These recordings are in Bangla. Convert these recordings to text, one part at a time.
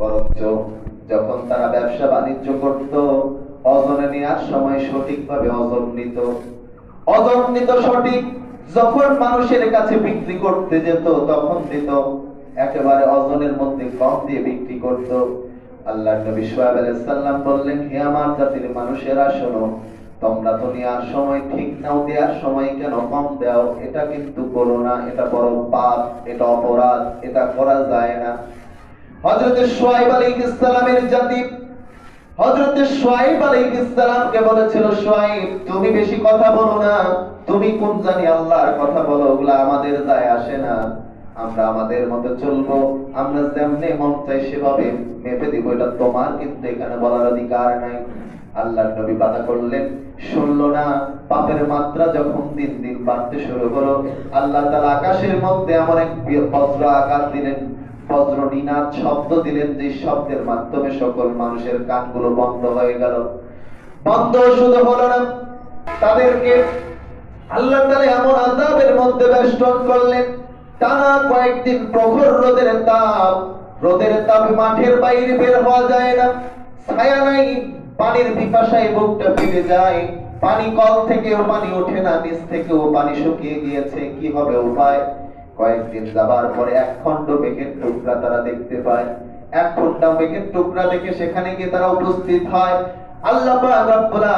বরঞ্চ যখন তারা ব্যবসা বাণিজ্য করত অজনে নেওয়ার সময় সঠিকভাবে অজন নিত। অজন সঠিক। যখন মানুষের কাছে বিক্রি করতে যেত, তখন দিত। একেবারে অজনের মধ্যে কম দিয়ে বিক্রি করত। আল্লাহ নবী সোহাব আলাইসাল্লাম বললেন, হে আমার জাতির মানুষেরা, শোনো, তোমরা তো নেওয়ার সময় ঠিক নাও দেওয়ার সময় কেন কম দাও? এটা কিন্তু করো না, এটা বড় পাপ, এটা অপরাধ, এটা করা যায় না। হযরতে সোয়াইব আলাইহিস সালামের জাতি। হযরতে সোয়াইব আলাইহিস সালামকে বলেছিল সোয়াইব তুমি বেশি কথা বলো না। তুমি কোন জানি আল্লাহর কথা বলো, ওগুলা আমাদের দায় আসে না। আমরা আমাদের মতো চলবো, আমরা যেমনি মন চাই সেভাবে মেপে দিব। এটা তোমার কিন্তু এখানে বলার অধিকার নাই। আল্লাহ নবী বাধা করলেন। শুনলো না, পাপের মাত্রা যখন দিন দিন বাড়তে শুরু হলো, আল্লাহ তাআলা আকাশের মধ্যে এমন এক বজ্র আকার দিলেন। বজ্র নিনাদ শব্দ দিলেন যে শব্দের মাধ্যমে সকল মানুষের কানগুলো বন্ধ হয়ে গেল। বন্ধ শুধু হলো না, তাদেরকে আল্লাহ তাআলা এমন আযাবের মধ্যে বেষ্টন করলেন, টানা কয়েকদিন প্রখর রোদের তাপ, রোদের তাপে মাঠের বাইরে বের হওয়া যায় না, ছায়া নাই, পানির পিপাসায় বুকটা ফেটে যায়, পানি কল থেকেও পানি ওঠে না, নিচ থেকেও পানি শুকিয়ে গিয়েছে, কি হবে উপায়? কয়েকদিন যাবার পরে এক খণ্ড মেঘের টুকরা তারা দেখতে পায়। এক খণ্ড মেঘের টুকরা দেখে সেখানে গিয়ে তারা উপস্থিত হয়। আল্লাহ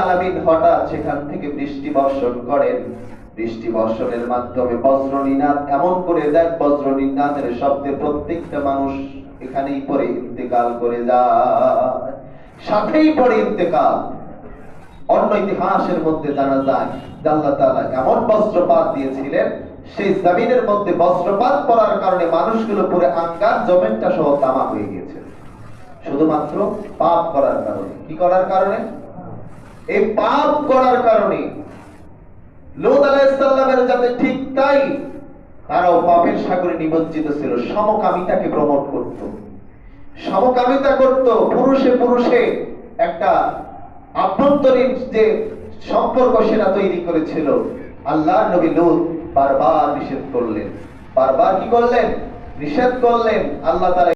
আলামিন হঠাৎ সেখান থেকে বৃষ্টি বর্ষণ করেন। বৃষ্টি বর্ষণের মাধ্যমে বজ্র নিনাদ, এমন করে দেখ বজ্র নিনাদের শব্দে প্রত্যেকটা মানুষ এখানেই পরে ইন্তেকাল করে যায়। সাথেই পরে ইন্তেকাল। অন্য ইতিহাসের মধ্যে জানা যায় আল্লাহ তাআলা এমন বজ্রপাত দিয়েছিলেন, সেই জমিনের মধ্যে বজ্রপাত পড়ার কারণে মানুষগুলো পুরো আঙ্গার জমিনটা সহ তামা হয়ে গিয়েছে। শুধুমাত্র পাপ করার কারণে। কি করার কারণে? এই পাপ করার কারণে। লোদ আলাইহিসসালামের যাতে ঠিক তাই, তারাও পাপের সাগরে নিমজ্জিত ছিল। সমকামিতাকে প্রমোট করত। সমকামিতা করত, পুরুষে পুরুষে একটা আভ্যন্তরীণ যে সম্পর্ক সেটা তৈরি করেছিল, আল্লাহ নবী লুত বারবার নিষেধ করলেন। বারবার কি করলেন? নিষেধ করলেন, আল্লাহ তাআলা